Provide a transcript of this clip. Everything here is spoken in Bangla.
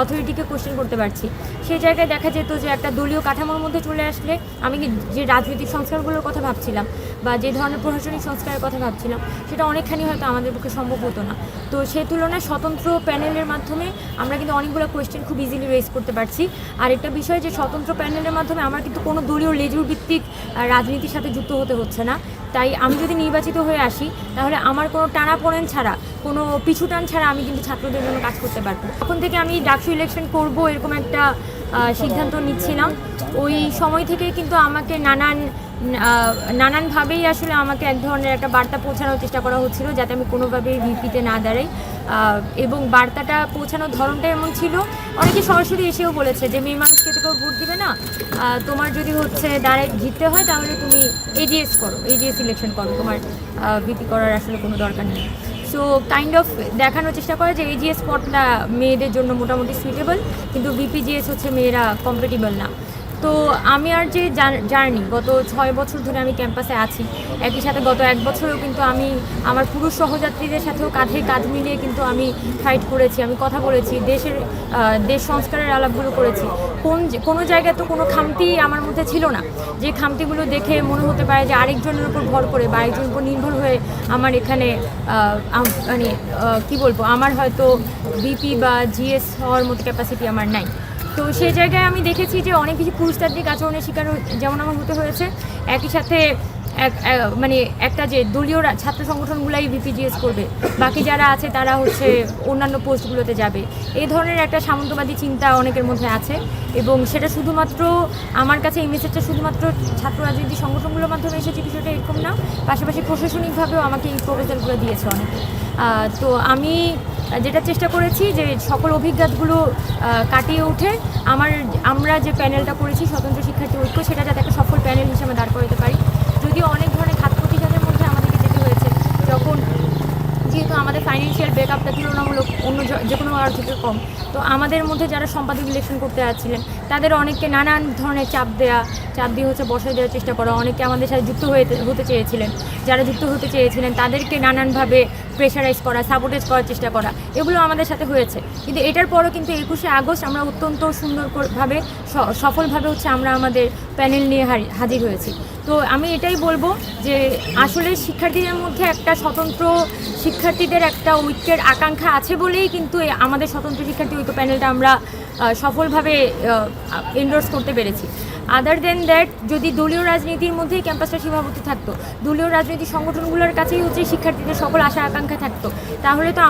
অথরিটিকে কোশ্চেন করতে পারছি। সেই জায়গায় দেখা যেত যে একটা দলীয় কাঠামোর মধ্যে চলে আসলে আমি যে রাজনৈতিক সংস্কারগুলোর কথা ভাবছিলাম বা যে ধরনের প্রশাসনিক সংস্কারের কথা ভাবছিলাম, সেটা অনেকখানি হয়তো আমাদের পক্ষে সম্ভব হতো না। তো সেই তুলনায় স্বতন্ত্র প্যানেলের মাধ্যমে আমরা কিন্তু অনেকগুলো কোয়েশ্চেন খুব ইজিলি রেজ করতে পারছি। আর একটা বিষয় যে স্বতন্ত্র প্যানেলের মাধ্যমে আমার কিন্তু কোনো দলীয় লেজুর ভিত্তিক রাজনীতির সাথে যুক্ত হতে হচ্ছে না। তাই আমি যদি নির্বাচিত হয়ে আসি, তাহলে আমার কোনো টানাপোড়েন ছাড়া, কোনো পিছুটান ছাড়া আমি কিন্তু ছাত্রদের জন্য কাজ করতে পারব। তখন থেকে আমি ডাকসু ইলেকশন করব এরকম একটা সিদ্ধান্ত নিচ্ছিলাম। ওই সময় থেকে কিন্তু আমাকে নানান নানানভাবেই আসলে আমাকে এক ধরনের একটা বার্তা পৌঁছানোর চেষ্টা করা হচ্ছিল যাতে আমি কোনোভাবেই ভিপিতে না দাঁড়াই। এবং বার্তাটা পৌঁছানোর ধরনটা এমন ছিল, অনেকে সরাসরি এসেও বলেছে যে, মেয়ে মানুষকে তো কেউ ভোট দিবে না। তোমার যদি হচ্ছে ডাইরেক্ট জিততে হয়, তাহলে তুমি এজিএস করো এজিএস ইলেকশন করো। তোমার ভিপি করার আসলে কোনো দরকার নেই। সো কাইন্ড অফ দেখানোর চেষ্টা করে যে এই জিএস স্পটটা মেয়েদের জন্য মোটামুটি সুইটেবল কিন্তু বিপিজিএস হচ্ছে মেয়েরা কম্পিটেবল না। তো আমি আর যে জার্নি, গত ছয় বছর ধরে আমি ক্যাম্পাসে আছি, একই সাথে গত এক বছরেও কিন্তু আমি আমার পুরুষ সহযাত্রীদের সাথেও কাঁধে কাঁধ মিলিয়ে কিন্তু আমি ফাইট করেছি, আমি কথা বলেছি, দেশের দেশ সংস্কারের আলাপগুলো করেছি। কোন কোনো জায়গায় তো কোনো খামতি আমার মধ্যে ছিল না। যে খামতিগুলো দেখে মনে হতে পারে যে আরেকজনের উপর ভর করে বা আরেকজনের উপর নির্ভর হয়ে আমার এখানে মানে কি বলব, আমার হয়তো বিপি বা জিএস হওয়ার মতো ক্যাপাসিটি আমার নাই। তো সেই জায়গায় আমি দেখেছি যে অনেক কিছু পুরুষতান্ত্রিক আচরণের শিকার যেমন আমার হতে হয়েছে, একই সাথে এক মানে একটা যে দলীয় ছাত্র সংগঠনগুলাই বিপিজিএস করবে। বাকি যারা আছে তারা হচ্ছে অন্যান্য পোস্টগুলোতে যাবে। এই ধরনের একটা সামন্তবাদী চিন্তা অনেকের মধ্যে আছে এবং সেটা শুধুমাত্র আমার কাছে এই মেসেজটা শুধুমাত্র ছাত্র রাজনীতি সংগঠনগুলোর মাধ্যমে এসেছে বিষয়টা এরকম না, পাশাপাশি প্রশাসনিকভাবেও আমাকে এই প্রপোজালগুলো দিয়েছে অনেকে। তো আমি যেটা চেষ্টা করেছি যে সকল অভিজ্ঞতাগুলো কাটিয়ে উঠে আমার, আমরা যে প্যানেলটা করেছি, স্বতন্ত্র শিক্ষার্থী ঐক্য, সেটা যাতে একটা সফল প্যানেল হিসেবে দাঁড় করাতে পারি। যদিও অনেক ধরনের ঘাত প্রতিঘাতের মধ্যে আমাদেরকে যেতে হয়েছে যখন যেহেতু আমাদের ফাইন্যান্সিয়াল ব্যাকআপটা তুলনামূলক অন্য যে কোনো আর থেকে কম, তো আমাদের মধ্যে যারা সম্পাদক ইলেকশন করতে যাচ্ছিলেন, তাদের অনেককে নানান ধরনের চাপ দেয়া, চাপ দিয়ে হচ্ছে বসায় দেওয়ার চেষ্টা করা অনেকে আমাদের সাথে যুক্ত হয়ে হতে চেয়েছিলেন। যারা যুক্ত হতে চেয়েছিলেন, তাদেরকে নানানভাবে প্রেশারাইজ করা সাপোর্টাইজ করার চেষ্টা করা, এগুলো আমাদের সাথে হয়েছে। কিন্তু এটার পরও কিন্তু একুশে আগস্ট আমরা অত্যন্ত সুন্দরভাবে সফলভাবে হচ্ছে আমরা আমাদের প্যানেল নিয়ে হাজির হয়েছি। তো আমি এটাই বলব যে আসলে শিক্ষার্থীদের মধ্যে একটা স্বতন্ত্র শিক্ষার্থীদের একটা ঐক্যের আকাঙ্ক্ষা আছে বলেই কিন্তু আমাদের স্বতন্ত্র শিক্ষার্থী ঐক্য প্যানেলটা আমরা সফলভাবে এন্ডোর্স করতে পেরেছি। আদার দেন দ্যাট যদি দলীয় রাজনীতির মধ্যেই ক্যাম্পাসটা সীমাবদ্ধ থাকতো, দলীয় রাজনৈতিক সংগঠনগুলোর কাছেই হচ্ছে শিক্ষার্থীদের সকল আশা আকাঙ্ক্ষা থাকতো, তাহলে তো